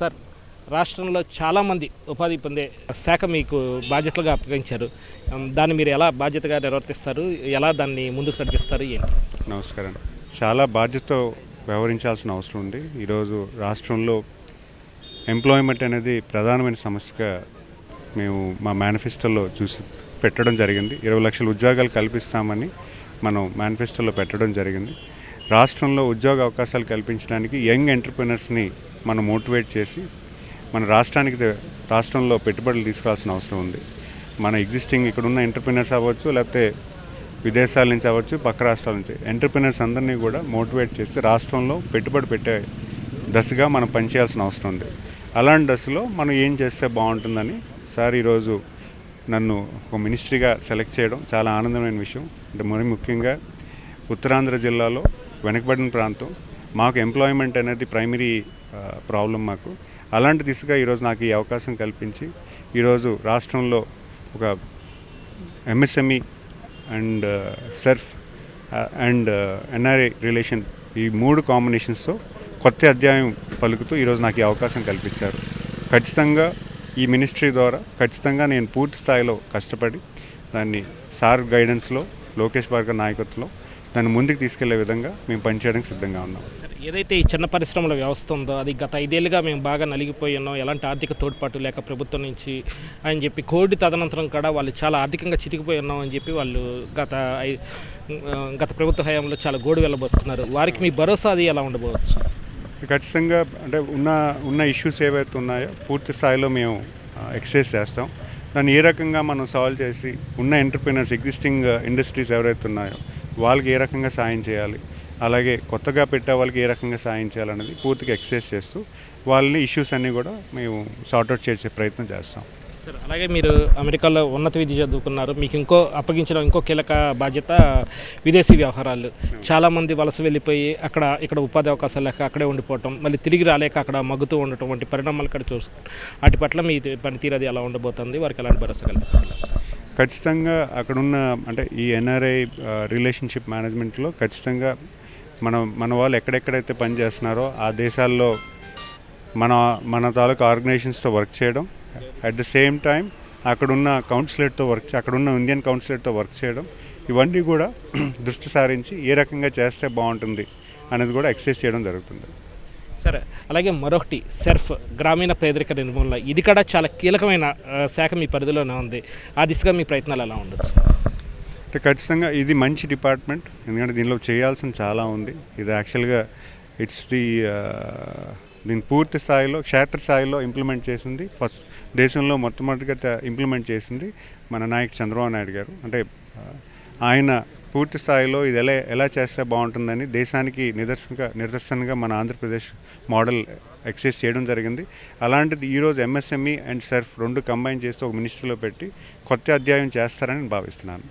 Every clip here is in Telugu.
సార్ రాష్ట్రంలో చాలామంది ఉపాధి పొందే శాఖ మీకు బాధ్యతలుగా అప్పగించారు. దాన్ని మీరు ఎలా బాధ్యతగా నిర్వర్తిస్తారు? ఎలా దాన్ని ముందుకు నడిపిస్తారు? ఏంటి? నమస్కారం. చాలా బాధ్యతతో వ్యవహరించాల్సిన అవసరం ఉంది. ఈరోజు రాష్ట్రంలో ఎంప్లాయ్మెంట్ అనేది ప్రధానమైన సమస్యగా మేము మా మేనిఫెస్టోలో చూసి పెట్టడం జరిగింది. ఇరవై లక్షల ఉద్యోగాలు కల్పిస్తామని మనం మేనిఫెస్టోలో పెట్టడం జరిగింది. రాష్ట్రంలో ఉద్యోగ అవకాశాలు కల్పించడానికి యంగ్ ఎంటర్ప్రినర్స్ని మనం మోటివేట్ చేసి మన రాష్ట్రానికి రాష్ట్రంలో పెట్టుబడులు తీసుకురావాల్సిన అవసరం ఉంది. మన ఎగ్జిస్టింగ్ ఇక్కడున్న ఎంటర్ప్రినర్స్ అవ్వచ్చు లేకపోతే విదేశాల నుంచి అవ్వచ్చు పక్క రాష్ట్రాల నుంచి. ఎంటర్ప్రినర్స్ అందరినీ కూడా మోటివేట్ చేసి రాష్ట్రంలో పెట్టుబడి పెట్టే దశగా మనం పనిచేయాల్సిన అవసరం ఉంది. అలాంటి దశలో మనం ఏం చేస్తే బాగుంటుందని సార్ ఈరోజు నన్ను ఒక మినిస్ట్రీగా సెలెక్ట్ చేయడం చాలా ఆనందమైన విషయం. అంటే మరి ముఖ్యంగా ఉత్తరాంధ్ర జిల్లాలో వెనకబడిన ప్రాంతం మాకు ఎంప్లాయ్మెంట్ అనేది ప్రైమరీ ప్రాబ్లం మాకు. అలాంటి దిశగా ఈరోజు నాకు ఈ అవకాశం కల్పించి ఈరోజు రాష్ట్రంలో ఒక MSME and SERP and NRI relation ఈ మూడు కాంబినేషన్స్తో కొత్త అధ్యాయం పలుకుతూ ఈరోజు నాకు ఈ అవకాశం కల్పించారు. ఖచ్చితంగా ఈ మినిస్ట్రీ ద్వారా ఖచ్చితంగా నేను పూర్తి స్థాయిలో కష్టపడి దాన్ని సార్ గైడెన్స్లో లోకేష్ బార్గర్ నాయకత్వంలో దాన్ని ముందుకు తీసుకెళ్ళే విధంగా మేము పనిచేయడానికి సిద్ధంగా ఉన్నాం. సార్, ఏదైతే ఈ చిన్న పరిశ్రమల వ్యవస్థ ఉందో అది గత ఐదేళ్ళుగా మేము బాగా నలిగిపోయి ఉన్నాం. ఎలాంటి ఆర్థిక తోడ్పాటు లేక ప్రభుత్వం నుంచి అని చెప్పి కోవిడ్ తదనంతరం కూడా వాళ్ళు చాలా ఆర్థికంగా చితికిపోయి ఉన్నాం అని చెప్పి వాళ్ళు గత గత ప్రభుత్వ హయాంలో చాలా గోడు వెళ్ళబోస్తున్నారు. వారికి మీ భరోసా అది ఎలా ఉండబోవచ్చు? ఖచ్చితంగా అంటే ఉన్న ఉన్న ఇష్యూస్ ఏవైతే ఉన్నాయో పూర్తి స్థాయిలో మేము ఎక్సైజ్ చేస్తాం. దాన్ని ఏ రకంగా మనం సాల్వ్ చేసి ఉన్న ఎంటర్ప్రినర్స్ ఎగ్జిస్టింగ్ ఇండస్ట్రీస్ ఎవరైతే ఉన్నాయో వాళ్ళకి ఏ రకంగా సాయం చేయాలి? అలాగే కొత్తగా పెట్టే వాళ్ళకి ఏ రకంగా సాయం చేయాలనేది పూర్తిగా ఎక్సైజ్ చేస్తూ వాళ్ళని ఇష్యూస్ అన్నీ కూడా మేము సార్ట్అవుట్ చేసే ప్రయత్నం చేస్తాం. సార్ అలాగే మీరు అమెరికాలో ఉన్నత విద్య చదువుకున్నారు. మీకు ఇంకో అప్పగించిన ఇంకో కీలక బాధ్యత విదేశీ వ్యవహారాలు. చాలామంది వలస వెళ్ళిపోయి అక్కడ ఇక్కడ ఉపాధి అవకాశాలు లేక అక్కడే ఉండిపోవటం మళ్ళీ తిరిగి రాలేక అక్కడ మగ్గుతూ ఉండటం వంటి పరిణామాలు ఇక్కడ చూసుకుంటాం వాటి పట్ల మీ పనితీరు అది ఎలా ఉండబోతుంది? వారికి ఎలాంటి భరోసా కల్పించాలి ఖచ్చితంగా అక్కడున్న అంటే ఈ ఎన్ఆర్ఐ రిలేషన్షిప్ మేనేజ్మెంట్లో ఖచ్చితంగా మన మన వాళ్ళు ఎక్కడెక్కడైతే పనిచేస్తున్నారో ఆ దేశాల్లో మన మన తాలూకు ఆర్గనైజేషన్స్తో వర్క్ చేయడం. అట్ ద సేమ్ టైం అక్కడున్న కౌన్సిలేట్తో వర్క్ అక్కడున్న ఇండియన్ కౌన్సిలేట్తో వర్క్ చేయడం. ఇవన్నీ కూడా దృష్టి సారించి ఏ రకంగా చేస్తే బాగుంటుంది అనేది కూడా ఎక్సైజ్ చేయడం జరుగుతుంది. సరే అలాగే మరొకటి సెర్ఫ్ గ్రామీణ పేదరిక నిర్మూలన. ఇది కూడా చాలా కీలకమైన శాఖ మీ పరిధిలోనే ఉంది. ఆ దిశగా మీ ప్రయత్నాలు ఎలా ఉండొచ్చు? అంటే ఖచ్చితంగా ఇది మంచి డిపార్ట్మెంట్. ఎందుకంటే దీనిలో చేయాల్సిన చాలా ఉంది. ఇది యాక్చువల్గా ఇట్స్ ది దీని పూర్తి స్థాయిలో క్షేత్రస్థాయిలో ఇంప్లిమెంట్ చేసింది. ఫస్ట్ దేశంలో మొట్టమొదటిగా ఇంప్లిమెంట్ చేసింది మన నాయక్ చంద్రబాబు నాయుడు గారు. అంటే ఆయన పూర్తి స్థాయిలో ఇది ఎలా ఎలా చేస్తే బాగుంటుందని దేశానికి నిదర్శనగా నిదర్శనంగా మన ఆంధ్రప్రదేశ్ మోడల్ ఎక్సైజ్ చేయడం జరిగింది. అలాంటిది ఈరోజు ఎంఎస్ఎంఈ అండ్ సర్ఫ్ రెండు కంబైన్ చేస్తూ ఒక మినిస్ట్రీలో పెట్టి కొత్త అధ్యాయం చేస్తారని నేను భావిస్తున్నాను.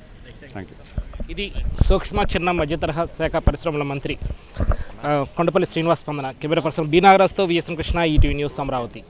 థ్యాంక్ యూ ఇది సూక్ష్మ చిన్న మధ్య తరహా శాఖ పరిశ్రమల మంత్రి కొండపల్లి శ్రీనివాస్ స్పందన. Camera person B నాగరాజ్తో VSN Krishna ETV news Amaravati.